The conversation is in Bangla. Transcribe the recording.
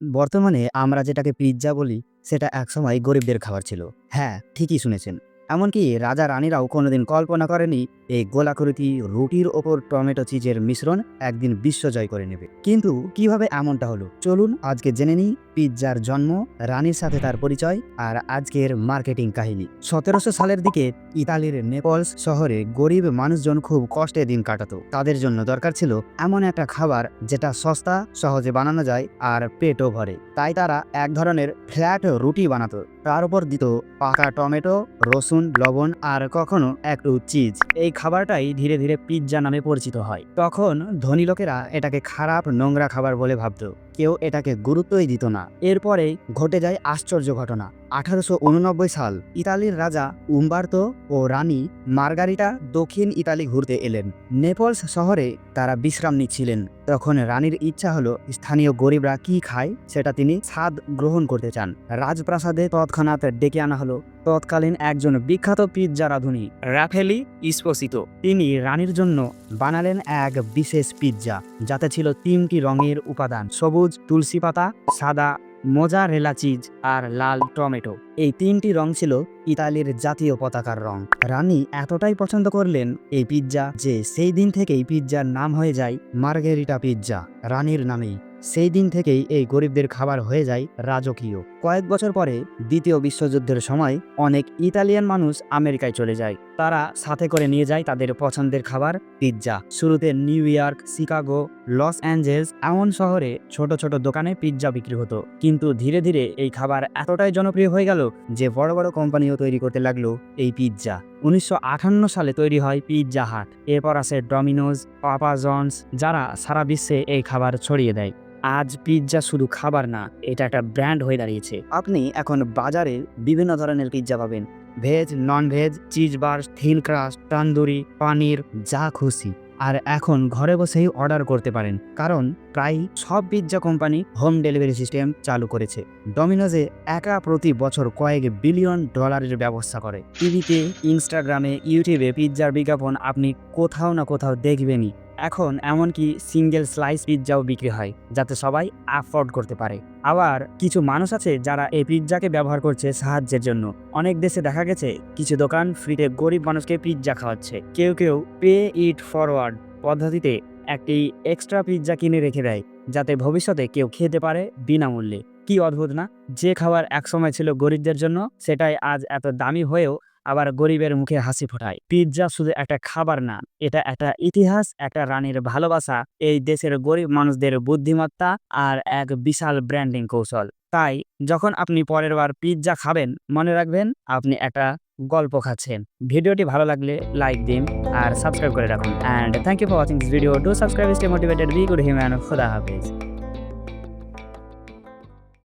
বর্তমানে আমরা যেটাকে পিৎজা বলি, সেটা একসময় গরিবদের খাবার ছিল। হ্যাঁ ঠিকই শুনেছেন। এমনকি রাজা রানীরাও কোনোদিন কল্পনা করেনি এই গোলাকৃতি রুটির ওপর টমেটো চিজের মিশ্রণ একদিন বিশ্ব জয় করে নেবে। কিন্তু কীভাবে এমনটা হলো? চলুন আজকে জেনে নিই। পিৎজার জন্ম, রানীর সাথে তার পরিচয় আর আজকের মার্কেটিং কাহিনী। সতেরোশো সালের দিকে ইতালির নেপলস শহরে গরিব মানুষজন খুব কষ্টে দিন কাটাতো। তাদের জন্য দরকার ছিল এমন একটা খাবার যেটা সস্তা, সহজে বানানো যায় আর পেটও ভরে। তাই তারা এক ধরনের ফ্ল্যাট রুটি বানাতো। তার উপর দিত পাকা টমেটো, রসুন, লবণ আর কখনো একটু চিজ। এই খাবারটাই ধীরে ধীরে পিৎজা নামে পরিচিত হয়। তখন ধনী লোকেরা এটাকে খারাপ নোংরা খাবার বলে ভাবতো। কেউ এটাকে গুরুত্বই দিত না। এরপরেই ঘটে যায় আশ্চর্য ঘটনা। আঠারোশো উননব্বই সাল ইতালির রাজা উম্বার্তো ও রানী মার্গারিটা দক্ষিণ ইতালি ঘুরতে এলেন। নেপলস শহরে তারা বিশ্রাম নিচ্ছিলেন। তখন রানীর ইচ্ছা হলো, স্থানীয় গরিবরা কি খায়? সেটা তিনি স্বাদ গ্রহণ করতে চান। রাজপ্রাসাদে তৎক্ষণাৎ ডেকে আনা হলো। তৎকালীন একজন বিখ্যাত পিৎজা রাঁধুনি, রাফেলি ইস্পোসিত। তিনি রানীর জন্য বানালেন এক বিশেষ পিৎজা, যাতে ছিল তিনটি রঙের উপাদান, সবুজ তুলসী পাতা, সাদা মোজারেলা চিজ আর লাল টমেটো। এই তিনটি রং ছিল ইতালির জাতীয় পতাকার রং। রানী এতটাই পছন্দ করলেন এই পিৎজা যে সেই দিন থেকেই পিৎজার নাম হয়ে যায় মার্গেরিটা পিৎজা, রানীর নামেই। সেই দিন থেকেই এই গরিবদের খাবার হয়ে যায় রাজকীয়। কয়েক বছর পরে দ্বিতীয় বিশ্বযুদ্ধের সময় অনেক ইতালিয়ান মানুষ আমেরিকায় চলে যায়। তারা সাথে করে নিয়ে যায় তাদের পছন্দের খাবার, পিৎজা। শুরুতে New York, Chicago, Los Angeles এমন শহরে ছোট ছোট দোকানে পিৎজা বিক্রি হতো। কিন্তু ধীরে ধীরে এই খাবার এতটাই জনপ্রিয় হয়ে গেল যে বড় বড় কোম্পানিও তৈরি করতে লাগল এই পিৎজা। উনিশশো আটান্ন সালে তৈরি হয় পিৎজা হাট। এরপর আসে ডমিনোজ পাপা জনস যারা সারা বিশ্বে এই খাবার ছড়িয়ে দেয়। আজ পিৎজা শুধু খাবার না, এটা একটা ব্র্যান্ড হয়ে দাঁড়িয়েছে। আপনি এখন বাজারে বিভিন্ন ধরনের পিৎজা পাবেন। Veg non veg cheese burst thin crust tandoori paneer যা খুশি। আর এখন ঘরে বসেই অর্ডার করতে পারেন, কারণ প্রায় সব pizza company home delivery system চালু করেছে। ডমিনোজে একা প্রতি বছর কয়েক বিলিয়ন ডলারের ব্যবস্থা করে। টিভিতে ইনস্টাগ্রামে ইউটিউবে পিৎজার বিজ্ঞাপন আপনি কোথাও না কোথাও দেখবেনই। এখন এমনকি সিঙ্গেল স্লাইস পিৎজাও বিক্রি হয়, যাতে সবাই অ্যাফোর্ড করতে পারে। আবার কিছু মানুষ আছে যারা এই পিৎজাকে ব্যবহার করছে সাহায্যের জন্য। অনেক দেশে দেখা গেছে, কিছু দোকান ফ্রিতে গরিব মানুষকে পিৎজা খাওয়াচ্ছে। কেউ কেউ পে ইট ফরওয়ার্ড পদ্ধতিতে একটি এক্সট্রা পিৎজা কিনে রেখে দেয়, যাতে ভবিষ্যতে কেউ খেতে পারে বিনামূল্যে। কি অদ্ভুত না? যে খাবার একসময় ছিল গরিবদের জন্য, সেটাই আজ এত দামি হয়েও আবার গরিবের মুখে হাসি ফোটায়। পিৎজা শুধু একটা খাবার না, এটা একটা ইতিহাস, একটা রানীর ভালোবাসা, এই দেশের গরিব মানুষদের বুদ্ধিমত্তা আর এক বিশাল ব্র্যান্ডিং কৌশল। তাই, যখন আপনি পরের বার পিৎজা খাবেন, মনে রাখবেন আপনি একটা গল্প খাচ্ছেন। ভিডিওটি ভালো লাগলে লাইক দিন আর সাবস্ক্রাইব করে রাখুন। And thank you for watching this video. Do subscribe stay motivated. Be good human. খোদা হাফিজ।